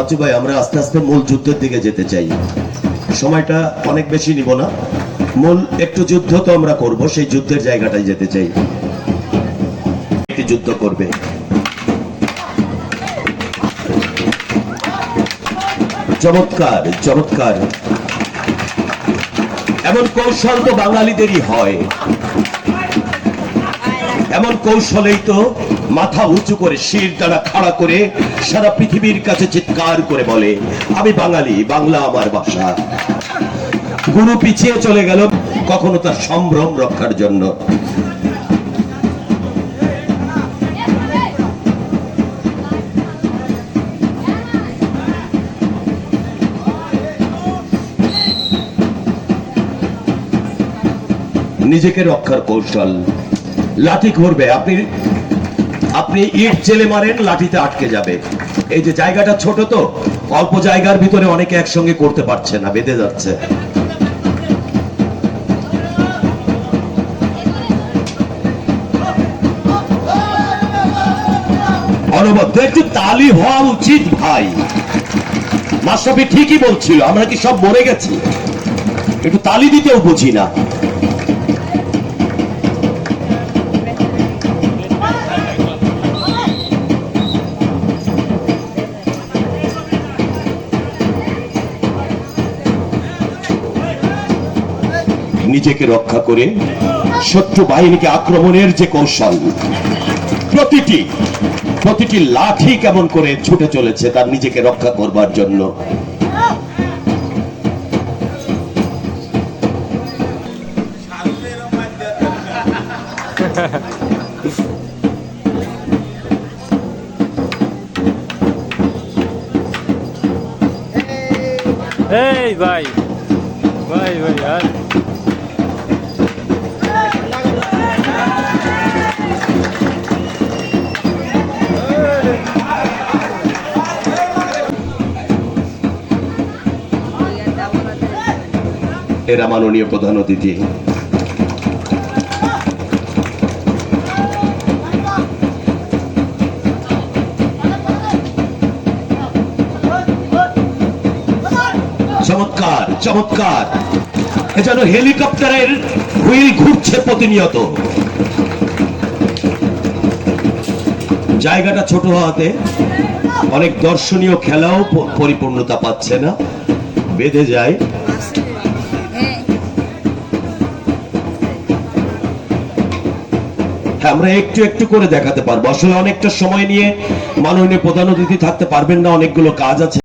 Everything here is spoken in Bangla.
বাচ্চু ভাই, আমরা আস্তে আস্তে মূল যুদ্ধের দিকে যেতে চাই। সময়টা অনেক বেশি নিব না। মূল একটু যুদ্ধ তো আমরা করব, সেই যুদ্ধের জায়গাটায় যেতে চাই। যুদ্ধ করবে। চমৎকার চমৎকার। এমন কৌশল তো বাঙালিদেরই হয়। এমন কৌশলেই তো মাথা উঁচু করে শির দ্বারা খাড়া করে সারা পৃথিবীর কাছে চিৎকার করে বলে, আমি বাঙালি, বাংলা আমার ভাষা। গুরু পিছিয়ে চলে গেল কখনো তার সম্ভ্রম রক্ষার জন্য। নিজেকে রক্ষার কৌশল। লাঠি ঘুরবে, আপনি আপনি ইট জেলে মারেন, লাঠিতে আটকে যাবে। এই যে জায়গাটা ছোট তো, অল্প জায়গার ভিতরে অনেকে একসঙ্গে করতে পারছে না, বেঁধে যাচ্ছে। একটু তালি হওয়া উচিত ভাই। মাস্টারফি ঠিকই বলছিল, আমরা কি সব মরে গেছি? একটু তালি দিতেও বুঝি না। নিজেকে রক্ষা করে শত্রু বাহিনীকে আক্রমণের যে কৌশল, প্রতিটি প্রতিটি লাঠি কেমন করে ছুটে চলেছে তার নিজেকে রক্ষা করবার জন্য। এই ভাই ভাই ভাই, আর এরা মাননীয় প্রধান অতিথি। চমৎকার চমৎকার। এ যেন হেলিকপ্টারের হুইল ঘুরছে প্রতিনিয়ত। জায়গাটা ছোট হওয়াতে অনেক দর্শনীয় খেলাও পরিপূর্ণতা পাচ্ছে না। বেঁধে যায়। আমরা একটু একটু করে দেখাতে পারব। আসলে অনেকটা সময় নিয়ে মাননীয় প্রধান অতিথি থাকতে পারবেন না, অনেকগুলো কাজ আছে।